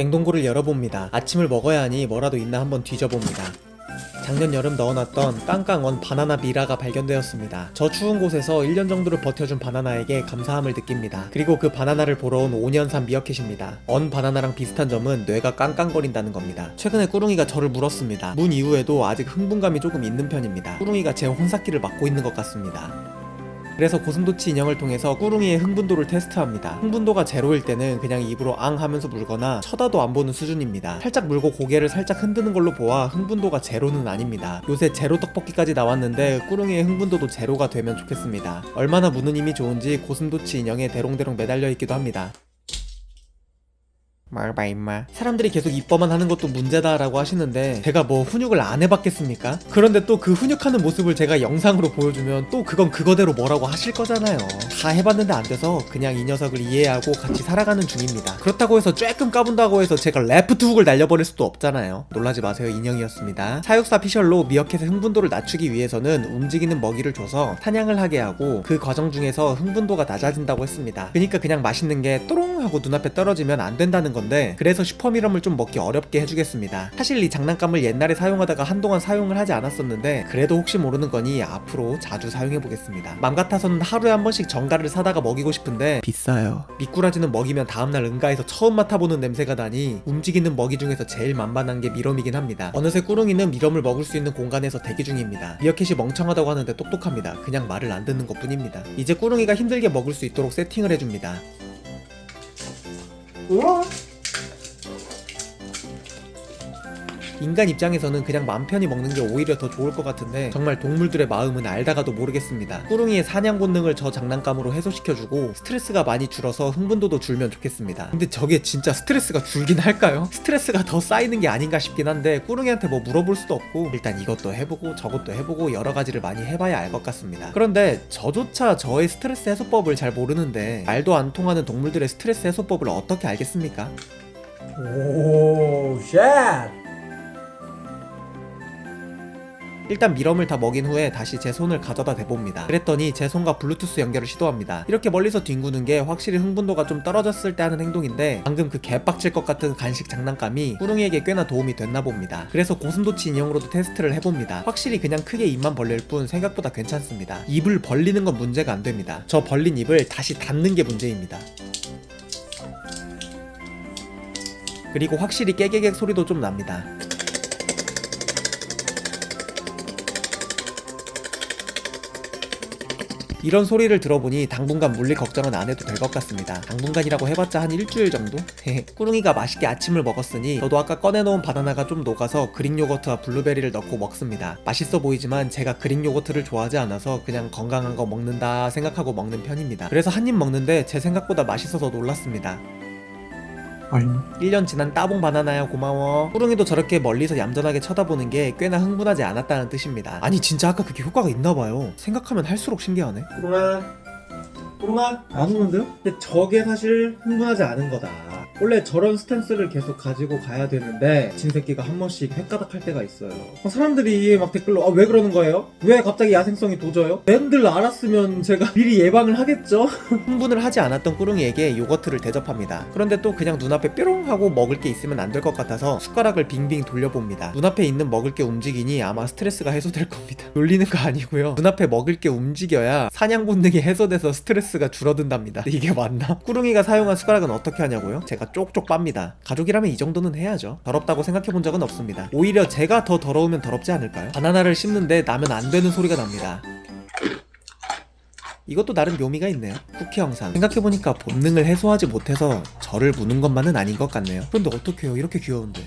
냉동고를 열어봅니다. 아침을 먹어야 하니 뭐라도 있나 한번 뒤져봅니다. 작년 여름 넣어놨던 깡깡언 바나나 미라가 발견되었습니다. 저 추운 곳에서 1년 정도를 버텨준 바나나에게 감사함을 느낍니다. 그리고 그 바나나를 보러 온 5년산 미어캣입니다. 언 바나나랑 비슷한 점은 뇌가 깡깡거린다는 겁니다. 최근에 꾸룽이가 저를 물었습니다. 문 이후에도 아직 흥분감이 조금 있는 편입니다. 꾸룽이가 제 혼삭기를 맡고 있는 것 같습니다. 그래서 고슴도치 인형을 통해서 꾸룽이의 흥분도를 테스트합니다. 흥분도가 제로일 때는 그냥 입으로 앙 하면서 물거나 쳐다도 안 보는 수준입니다. 살짝 물고 고개를 살짝 흔드는 걸로 보아 흥분도가 제로는 아닙니다. 요새 제로 떡볶이까지 나왔는데 꾸룽이의 흥분도도 제로가 되면 좋겠습니다. 얼마나 무는 힘이 좋은지 고슴도치 인형에 대롱대롱 매달려 있기도 합니다. 말봐 임마. 사람들이 계속 이뻐만 하는 것도 문제다라고 하시는데 제가 뭐 훈육을 안 해봤겠습니까? 그런데 또 그 훈육하는 모습을 제가 영상으로 보여주면 또 그건 그거대로 뭐라고 하실 거잖아요. 다 해봤는데 안 돼서 그냥 이 녀석을 이해하고 같이 살아가는 중입니다. 그렇다고 해서 쬐끔 까분다고 해서 제가 레프트 훅을 날려버릴 수도 없잖아요. 놀라지 마세요 인형이었습니다. 사육사 피셜로 미어캣의 흥분도를 낮추기 위해서는 움직이는 먹이를 줘서 사냥을 하게 하고 그 과정 중에서 흥분도가 낮아진다고 했습니다. 그러니까 그냥 맛있는 게 또롱 하고 눈앞에 떨어지면 안 된다는 건데 그래서 슈퍼미럼을 좀 먹기 어렵게 해주겠습니다. 사실 이 장난감을 옛날에 사용하다가 한동안 사용을 하지 않았었는데 그래도 혹시 모르는 거니 앞으로 자주 사용해 보겠습니다. 맘 같아서는 하루에 한 번씩 정가를 사다가 먹이고 싶은데 비싸요. 미꾸라지는 먹이면 다음날 응가에서 처음 맡아보는 냄새가 나니 움직이는 먹이 중에서 제일 만만한 게 미럼이긴 합니다. 어느새 꾸룽이는 미럼을 먹을 수 있는 공간에서 대기 중입니다. 미어캣이 멍청하다고 하는데 똑똑합니다. 그냥 말을 안 듣는 것 뿐입니다. 이제 꾸룽이가 힘들게 먹을 수 있도록 세팅을 해줍니다. 우와 인간 입장에서는 그냥 맘 편히 먹는 게 오히려 더 좋을 것 같은데 정말 동물들의 마음은 알다가도 모르겠습니다. 꾸룽이의 사냥 본능을 저 장난감으로 해소시켜주고 스트레스가 많이 줄어서 흥분도도 줄면 좋겠습니다. 근데 저게 진짜 스트레스가 줄긴 할까요? 스트레스가 더 쌓이는 게 아닌가 싶긴 한데 꾸룽이한테 뭐 물어볼 수도 없고 일단 이것도 해보고 저것도 해보고 여러 가지를 많이 해봐야 알 것 같습니다. 그런데 저조차 저의 스트레스 해소법을 잘 모르는데 말도 안 통하는 동물들의 스트레스 해소법을 어떻게 알겠습니까? 오, 쉣! 일단 미럼을 다 먹인 후에 다시 제 손을 가져다 대봅니다. 그랬더니 제 손과 블루투스 연결을 시도합니다. 이렇게 멀리서 뒹구는 게 확실히 흥분도가 좀 떨어졌을 때 하는 행동인데 방금 그 개빡칠 것 같은 간식 장난감이 꾸룽이에게 꽤나 도움이 됐나 봅니다. 그래서 고슴도치 인형으로도 테스트를 해봅니다. 확실히 그냥 크게 입만 벌릴 뿐 생각보다 괜찮습니다. 입을 벌리는 건 문제가 안 됩니다. 저 벌린 입을 다시 닫는 게 문제입니다. 그리고 확실히 깨개객 소리도 좀 납니다. 이런 소리를 들어보니 당분간 물릴 걱정은 안 해도 될 것 같습니다. 당분간이라고 해봤자 한 일주일 정도? 꾸룽이가 맛있게 아침을 먹었으니 저도 아까 꺼내놓은 바나나가 좀 녹아서 그릭 요거트와 블루베리를 넣고 먹습니다. 맛있어 보이지만 제가 그릭 요거트를 좋아하지 않아서 그냥 건강한 거 먹는다 생각하고 먹는 편입니다. 그래서 한 입 먹는데 제 생각보다 맛있어서 놀랐습니다. 얼 1년 지난 따봉 바나나야 고마워. 꾸룽이도 저렇게 멀리서 얌전하게 쳐다보는 게 꽤나 흥분하지 않았다는 뜻입니다. 아니 진짜 아까 그게 효과가 있나봐요. 생각하면 할수록 신기하네. 꾸룽아, 꾸룽아 안 오는데요? 근데 저게 사실 흥분하지 않은 거다. 원래 저런 스탠스를 계속 가지고 가야 되는데 진새끼가 한 번씩 헷가닥 할 때가 있어요. 어, 사람들이 막 댓글로 아, 왜 그러는 거예요? 왜 갑자기 야생성이 도져요? 랜들 알았으면 제가 미리 예방을 하겠죠? 흥분을 하지 않았던 꾸룽이에게 요거트를 대접합니다. 그런데 또 그냥 눈앞에 뾰롱 하고 먹을 게 있으면 안 될 것 같아서 숟가락을 빙빙 돌려봅니다. 눈앞에 있는 먹을 게 움직이니 아마 스트레스가 해소될 겁니다. 놀리는 거 아니고요. 눈앞에 먹을 게 움직여야 사냥 본능이 해소돼서 스트레스가 줄어든답니다. 이게 맞나? 꾸룽이가 사용한 숟가락은 어떻게 하냐고요? 쪽쪽 빱니다. 가족이라면 이 정도는 해야죠. 더럽다고 생각해 본 적은 없습니다. 오히려 제가 더 더러우면 더럽지 않을까요? 바나나를 씹는데 나면 안 되는 소리가 납니다. 이것도 나름 묘미가 있네요. 쿠키 영상. 생각해보니까 본능을 해소하지 못해서 저를 무는 것만은 아닌 것 같네요. 그런데 어떡해요. 이렇게 귀여운데.